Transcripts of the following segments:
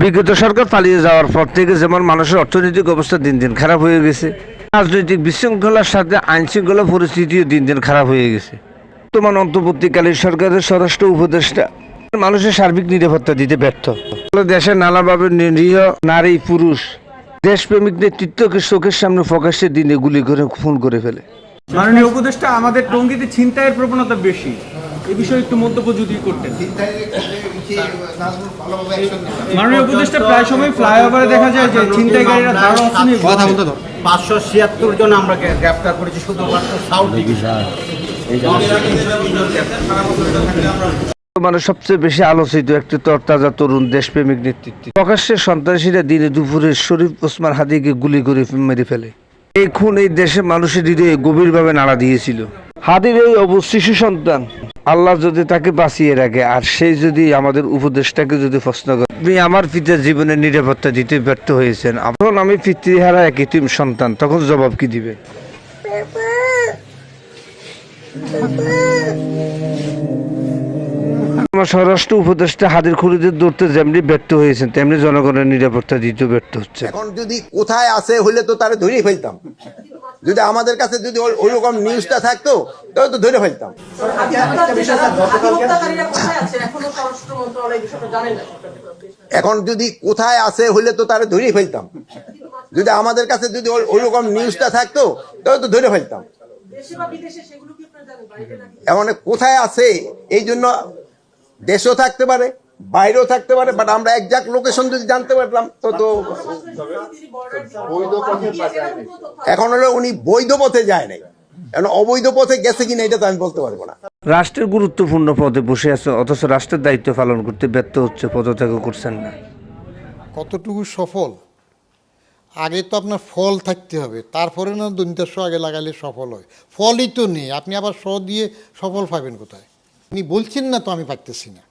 বিগত সরকার পালিয়ে যাওয়ার পর থেকে যেমন মানুষের অর্থনৈতিক অবস্থা দিন দিন খারাপ হয়ে গেছে, রাজনৈতিক বিশৃঙ্খলার সাথে আইন শৃঙ্খলা পরিস্থিতিও দিন দিন খারাপ হয়ে গেছে। বর্তমান অন্তর্বর্তীকালীন সরকারের স্বরাষ্ট্র উপদেষ্টা মানুষের সার্বিক নিরাপত্তা দিতে ব্যর্থ। দেশের নানাভাবে নিরীহ নারী পুরুষ, দেশপ্রেমিক নেতৃত্বকে চোখের সামনে প্রকাশ্যে দিনে গুলি করে, খুন করে ফেলে। মাননীয় উপদেষ্টা, আমাদের টঙ্গীতে ছিনতাইয়ের প্রবণতা বেশি। এই বিষয়ে একটু মন্তব্য যদি করতেন। মাননীয় উপদেষ্টা প্রায় সময় ফ্লাইওভারে দেখা যায় যে ছিনতাইকারীরা ধারণা অস্ত্র নিয়ে কথা বলতে পাঁচশো ছিয়াত্তর জন আমরা গ্রেপ্তার করেছি শুধুমাত্র সাউথ ডিভিশন মানে সবচেয়ে বেশি আলোচিত একটি তরতাজা তরুণ দেশপ্রেমিক নেতৃত্ব। প্রকাশ্যে সন্ত্রাসীরা দিনে দুপুরে শরীফ ওসমান হাদিকে গুলি করে মেরে ফেলে। এই খুন এই দেশের মানুষের হৃদয়ে গভীরভাবে নাড়া দিয়েছিল। হাদির এই অবু শিশু সন্তান। আল্লাহ যদি তাকে বাঁচিয়ে রাখে আর সেই যদি আমাদের উপদেশটাকে যদি প্রশ্ন করে আপনি আমার পিতার জীবনের নিরাপত্তা দিতে ব্যর্থ হয়েছেন এখন আমি পিতৃহারা এক ইতিম সন্তান তখন জবাব কি আমার স্বরাষ্ট্র উপদেষ্টা হাদির খুরিদের ধরতে যেমনি ব্যর্থ হয়েছেন তেমনি জনগণের নিরাপত্তা দিতেও ব্যর্থ হচ্ছে। এখন যদি কোথায় আছে হইলে তো তারা ধরে ফেলতাম। যদি আমাদের কাছে যদি ওই- রকম নিউজটা থাকতো, তাহলে তো ধরে ফেলতাম। আছে এখনও যদি কোথায় আসে হইলে তো তারা ধরে ফেলতাম। যদি আমাদের কাছে যদি ওই- রকম নিউজটা থাকতো, তাহলে তো ধরে ফেলতাম। এখন কোথায় আছে, এই জন্য দেশও থাকতে পারে। বাইরেও থাকতে পারে বাট আমরা একজাক্ট লোকেশন যদি জানতে পারলাম তো তো এখন হলো উনি বৈধ পথে যায় নাই। এখন অবৈধ পথে গেছে কিনা এটা তো আমি বলতে পারব না। রাষ্ট্রের গুরুত্বপূর্ণ পদে বসে আছে অথচ রাষ্ট্রের দায়িত্ব পালন করতে ব্যর্থ হচ্ছে পদত্যাগ করছেন না। কতটুকু সফল? আগে তো আপনার ফল থাকতে হবে তারপরে না দুনিটার আগে লাগালে সফল হয়। ফলই তো নেই আপনি আবার স দিয়ে সফল পাবেন কোথায়? আপনি বলছেন না তো আমি পারতেছি না।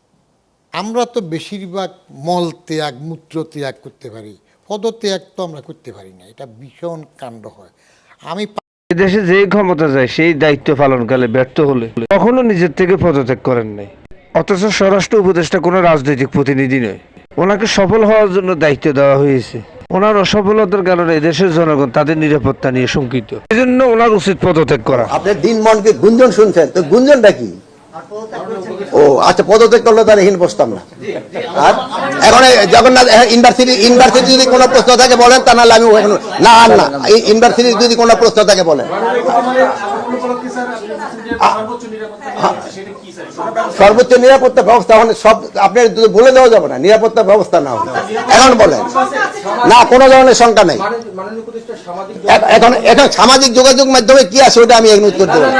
আমরা তো বেশিরভাগ মল ত্যাগ মূত্র ত্যাগ করতে পারি। পদত্যাগ তো আমরা করতে পারি না এটা ভীষণ কাণ্ড হয়। আমি দেশে যেই ক্ষমতা যায় সেই দায়িত্ব পালনকালে ব্যর্থ হলে কখনো নিজের থেকে পদত্যাগ করেন নাই। অথচ স্বরাষ্ট্র উপদেষ্টা কোনো রাজনৈতিক প্রতিনিধি নয়। ওনাকে সফল হওয়ার জন্য দায়িত্ব দেওয়া হয়েছে। ওনার অসফলতার কারণে দেশের জনগণ তাদের নিরাপত্তা নিয়ে শঙ্কিত। এই জন্য ওনার উচিত পদত্যাগ করা। আপনার দিন মনকে গুঞ্জন শুনছেন তো গুঞ্জনটা কি? ও আচ্ছা পদত্যাগ করলে তার এখানে বসতাম না আর এখন জগন্নাথ ইউনিভার্সিটি ইউনিভার্সিটি যদি কোনো প্রশ্ন থাকে বলেন, তা নাহলে আমি না, আর না ইউনিভার্সিটি যদি কোনো প্রশ্ন থাকে বলেন। সর্বোচ্চ নিরাপত্তা ব্যবস্থা এখন সব আপনার বলে দেওয়া যাবে না, নিরাপত্তা ব্যবস্থা না হবে এখন বলেন। না, কোনো ধরনের শঙ্কা নেই। এখন এখন সামাজিক যোগাযোগ মাধ্যমে কি আছে ওটা আমি এগনোর করতে পারি।